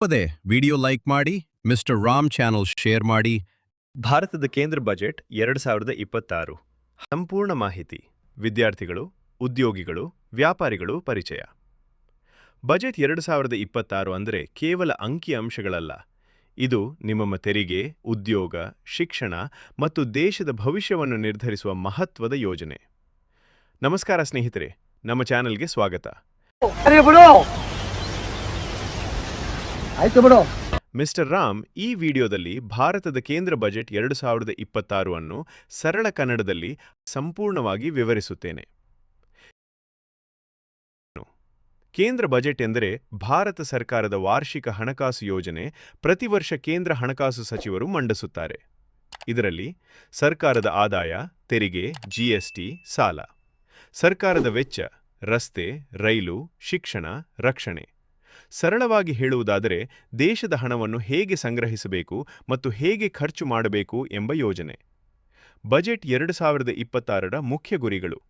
ಪದೇ video like ಮಾಡಿ mister Ram channel share ಮಾಡಿ. ಭಾರತದ ಕೇಂದ್ರ ಬಜೆಟ್ ಎರಡು ಸಾವಿರದ ಇಪ್ಪತ್ತಾರು. ಸಂಪೂರ್ಣ ಮಾಹಿತಿ. ವಿದ್ಯಾರ್ಥಿಗಳು ಉದ್ಯೋಗಿಗಳು ವ್ಯಾಪಾರಿಗಳು ಪರಿಚಯ. ಬಜೆಟ್ ಎರಡು ಸಾವಿರದ ಇಪ್ಪತ್ತಾರು ಅಂದರೆ ಕೇವಲ ಅಂಕಿ ಅಂಶಗಳಲ್ಲ. ಇದು ನಿಮ್ಮ ತೆರಿಗೆ ಉದ್ಯೋಗ ಶಿಕ್ಷಣ ಮತ್ತು ದೇಶದ ಭವಿಷ್ಯವನ್ನು ನಿರ್ಧರಿಸುವ ಮಹತ್ವದ ಯೋಜನೆ. ನಮಸ್ಕಾರ ಸ್ನೇಹಿತರೆ ನಮ್ಮ ಚಾನೆಲ್ಗೆ ಸ್ವಾಗತ. ಆಯ್ತು ಬಿಡು. ಮಿಸ್ಟರ್ ರಾಮ್, ಈ ವಿಡಿಯೋದಲ್ಲಿ ಭಾರತದ ಕೇಂದ್ರ ಬಜೆಟ್ ಎರಡು ಸಾವಿರದ ಇಪ್ಪತ್ತಾರು ಅನ್ನು ಸರಳ ಕನ್ನಡದಲ್ಲಿ ಸಂಪೂರ್ಣವಾಗಿ ವಿವರಿಸುತ್ತೇನೆ. ಕೇಂದ್ರ ಬಜೆಟ್ ಎಂದರೆ ಭಾರತ ಸರ್ಕಾರದ ವಾರ್ಷಿಕ ಹಣಕಾಸು ಯೋಜನೆ ಪ್ರತಿ ವರ್ಷ ಕೇಂದ್ರ ಹಣಕಾಸು ಸಚಿವರು ಮಂಡಿಸುತ್ತಾರೆ. ಇದರಲ್ಲಿ ಸರ್ಕಾರದ ಆದಾಯ, ತೆರಿಗೆ ಜಿಎಸ್ಟಿ ಸಾಲ. ಸರ್ಕಾರದ ವೆಚ್ಚ, ರಸ್ತೆ, ರೈಲು, ಶಿಕ್ಷಣ, ರಕ್ಷಣೆ. ಸರಳವಾಗಿ ಹೇಳುವುದಾದರೆ ದೇಶದ ಹಣವನ್ನು ಹೇಗೆ ಸಂಗ್ರಹಿಸಬೇಕು ಮತ್ತು ಹೇಗೆ ಖರ್ಚು ಮಾಡಬೇಕು ಎಂಬ ಯೋಜನೆ. ಬಜೆಟ್ ಎರಡು ಸಾವಿರದ ಮುಖ್ಯ ಗುರಿಗಳು.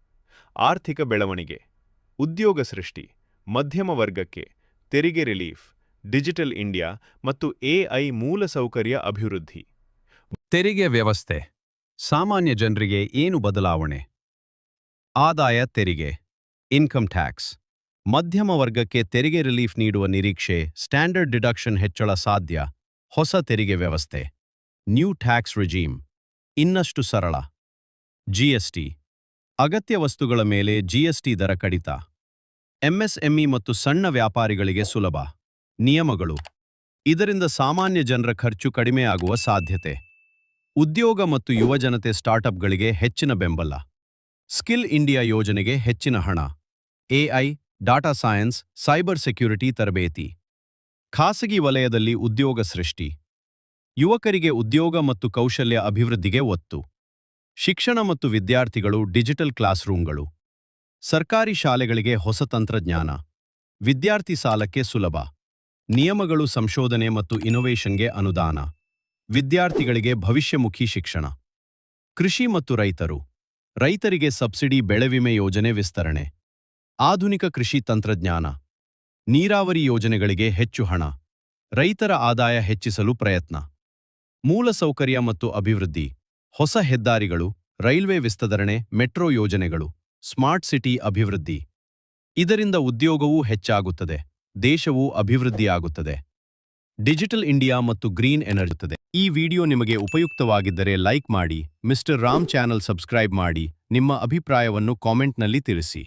ಆರ್ಥಿಕ ಬೆಳವಣಿಗೆ. ಉದ್ಯೋಗ ಸೃಷ್ಟಿ. ಮಧ್ಯಮ ವರ್ಗಕ್ಕೆ. ತೆರಿಗೆ ರಿಲೀಫ್. ಡಿಜಿಟಲ್ ಇಂಡಿಯಾ ಮತ್ತು ಎಐ ಮೂಲಸೌಕರ್ಯ ಅಭಿವೃದ್ಧಿ. ತೆರಿಗೆ ವ್ಯವಸ್ಥೆ. ಸಾಮಾನ್ಯ ಜನರಿಗೆ ಏನು ಬದಲಾವಣೆ? ಆದಾಯ ತೆರಿಗೆ. Income tax. ಮಧ್ಯಮ ವರ್ಗಕ್ಕೆ ತೆರಿಗೆ ರಿಲೀಫ್ ನೀಡುವ ನಿರೀಕ್ಷೆ, ಸ್ಟ್ಯಾಂಡರ್ಡ್ ಡಿಡಕ್ಷನ್ ಹೆಚ್ಚಳ ಸಾಧ್ಯ. ಹೊಸ ತೆರಿಗೆ ವ್ಯವಸ್ಥೆ. New tax regime. ಇನ್ನಷ್ಟು ಸರಳ. ಜಿಎಸ್ಟಿ ಅಗತ್ಯ ವಸ್ತುಗಳ ಮೇಲೆ ಜಿಎಸ್ಟಿ ದರ ಕಡಿತ. ಎಂಎಸ್ಎಂಇ ಮತ್ತು ಸಣ್ಣ ವ್ಯಾಪಾರಿಗಳಿಗೆ ಸುಲಭ. ನಿಯಮಗಳು. ಇದರಿಂದ ಸಾಮಾನ್ಯ ಜನರ ಖರ್ಚು ಕಡಿಮೆಯಾಗುವ ಸಾಧ್ಯತೆ. ಉದ್ಯೋಗ ಮತ್ತು ಯುವಜನತೆ ಸ್ಟಾರ್ಟ್ಅಪ್ಗಳಿಗೆ ಹೆಚ್ಚಿನ ಬೆಂಬಲ. ಸ್ಕಿಲ್ ಇಂಡಿಯಾ ಯೋಜನೆಗೆ ಹೆಚ್ಚಿನ ಹಣ. AI data science, cyber security ತರಬೇತಿ. ಖಾಸಗಿ ವಲಯದಲ್ಲಿ ಉದ್ಯೋಗ ಸೃಷ್ಟಿ. ಯುವಕರಿಗೆ ಉದ್ಯೋಗ ಮತ್ತು ಕೌಶಲ್ಯ ಅಭಿವೃದ್ಧಿಗೆ ಒತ್ತು. ಶಿಕ್ಷಣ ಮತ್ತು ವಿದ್ಯಾರ್ಥಿಗಳು ಡಿಜಿಟಲ್ ಕ್ಲಾಸ್ ರೂಮ್ಗಳು ಸರ್ಕಾರಿ ಶಾಲೆಗಳಿಗೆ ಹೊಸ ತಂತ್ರಜ್ಞಾನ. ವಿದ್ಯಾರ್ಥಿ ಸಾಲಕ್ಕೆ ಸುಲಭ. ನಿಯಮಗಳು ಸಂಶೋಧನೆ ಮತ್ತು ಇನೋವೇಷನ್ಗೆ ಅನುದಾನ. ವಿದ್ಯಾರ್ಥಿಗಳಿಗೆ ಭವಿಷ್ಯಮುಖಿ ಶಿಕ್ಷಣ. ಕೃಷಿ ಮತ್ತು ರೈತರು. ರೈತರಿಗೆ ಸಬ್ಸಿಡಿ ಬೆಳೆ ವಿಮೆ ಯೋಜನೆ ವಿಸ್ತರಣೆ. ಆಧುನಿಕ ಕೃಷಿ ತಂತ್ರಜ್ಞಾನ, ನೀರಾವರಿ ಯೋಜನೆಗಳಿಗೆ ಹೆಚ್ಚು ಹಣ, ರೈತರ ಆದಾಯ ಹೆಚ್ಚಿಸಲು ಪ್ರಯತ್ನ ಮೂಲಸೌಕರ್ಯ ಮತ್ತು ಅಭಿವೃದ್ಧಿ, ಹೊಸ ಹೆದ್ದಾರಿಗಳು, ರೈಲ್ವೆ ವಿಸ್ತರಣೆ, ಮೆಟ್ರೋ ಯೋಜನೆಗಳು, ಸ್ಮಾರ್ಟ್ ಸಿಟಿ ಅಭಿವೃದ್ಧಿ. ಇದರಿಂದ ಉದ್ಯೋಗವೂ ಹೆಚ್ಚಾಗುತ್ತದೆ, ದೇಶವೂ ಅಭಿವೃದ್ಧಿಯಾಗುತ್ತದೆ. ಡಿಜಿಟಲ್ ಇಂಡಿಯಾ ಮತ್ತು ಗ್ರೀನ್ ಎನರ್ಜಿ ಈ ವಿಡಿಯೋ ನಿಮಗೆ ಉಪಯುಕ್ತವಾಗಿದ್ದರೆ ಲೈಕ್ ಮಾಡಿ, ಮಿಸ್ಟರ್ ರಾಮ್ ಚಾನಲ್ ಸಬ್ಸ್ಕ್ರೈಬ್ ಮಾಡಿ, ನಿಮ್ಮ ಅಭಿಪ್ರಾಯವನ್ನು ಕಾಮೆಂಟ್ನಲ್ಲಿ ತಿಳಿಸಿ.